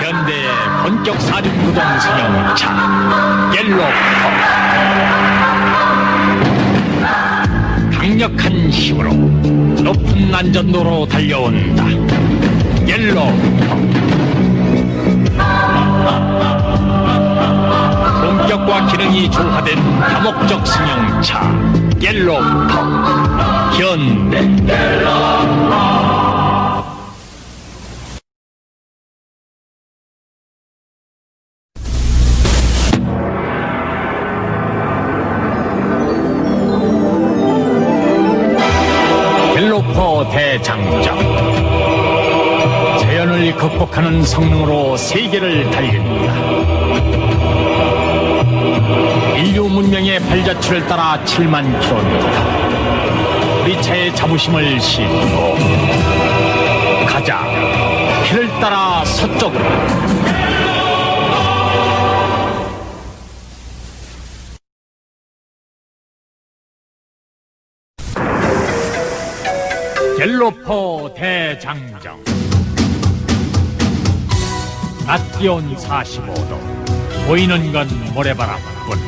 현대 본격 사륜구동 승용차 옐로우 강력한 힘으로 높은 안전도로 달려온다. 옐로우 본격과 기능이 조화된 다목적 승용차 옐로우 현대 대장정 자연을 극복하는 성능으로 세계를 달린다 인류 문명의 발자취를 따라 7만 킬로미터. 우리 차의 자부심을 싣고 가자. 해를 따라 서쪽으로. 갤로퍼 대장정. 낮 기온 45도 보이는 건 모래바람뿐.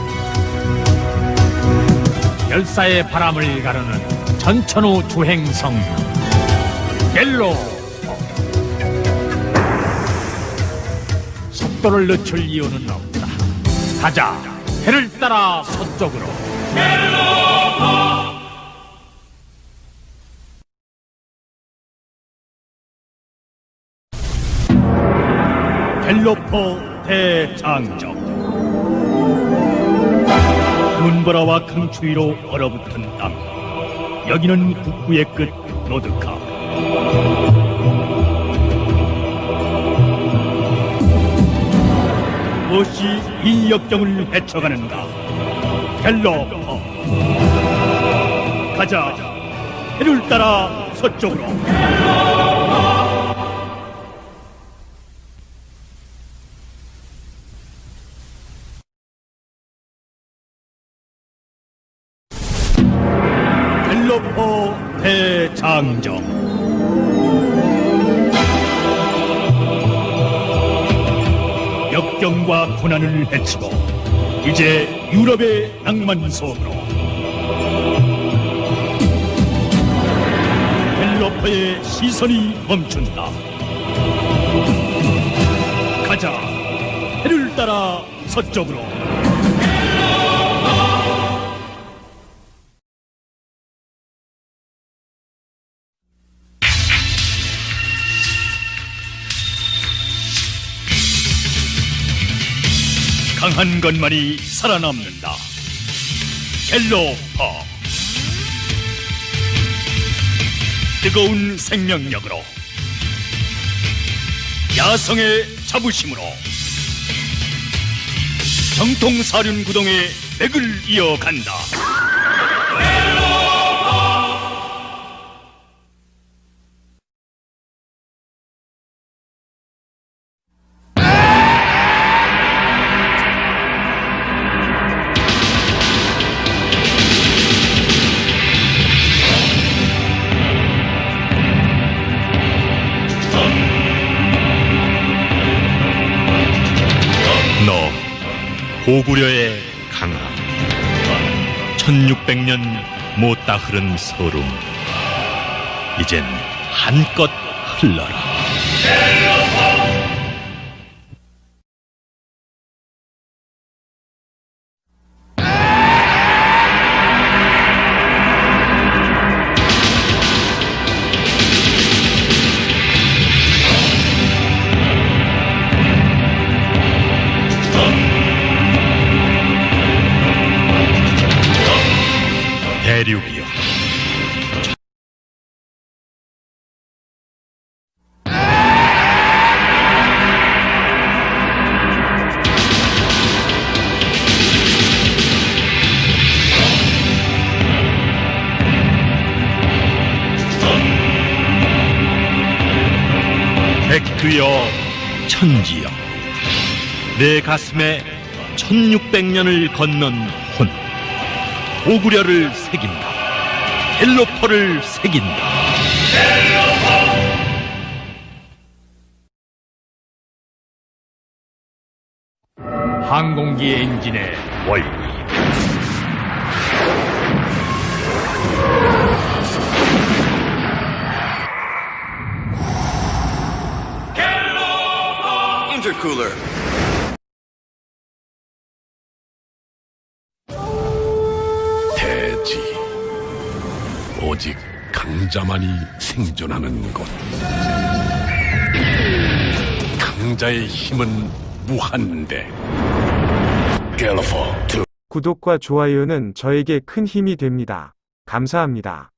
열사의 바람을 가르는 전천후 주행성 갤로퍼 속도를 늦출 이유는 없다. 가자. 해를 따라 서쪽으로. 갤로퍼 대장정. 눈보라와 강추위로 얼어붙은 땅. 여기는 북부의 끝 노드카. 무엇이 이 역경을 헤쳐가는가? 갤로퍼. 가자. 해를 따라 서쪽으로 장정. 역경과 고난을 헤치고 이제 유럽의 낭만 속으로 갤로퍼의 시선이 멈춘다. 가자. 해를 따라 서쪽으로 강한 것만이 살아남는다. 갤로퍼. 뜨거운 생명력으로 야성의 자부심으로 정통 사륜 구동의 맥을 이어간다. 고구려의 강하 1600년 못다 흐른 서름. 이젠 한껏 흘러라 대륙이여 백두여 천지여 내 가슴에 1600년을 건넌 혼. 고구려를 새긴다. 헬로퍼를 새긴다. 항공기 엔진의 원리. intercooler. 대지 오직 강자만이 생존하는 곳 강자의 힘은 무한대 갤러퍼 2 구독과 좋아요는 저에게 큰 힘이 됩니다. 감사합니다.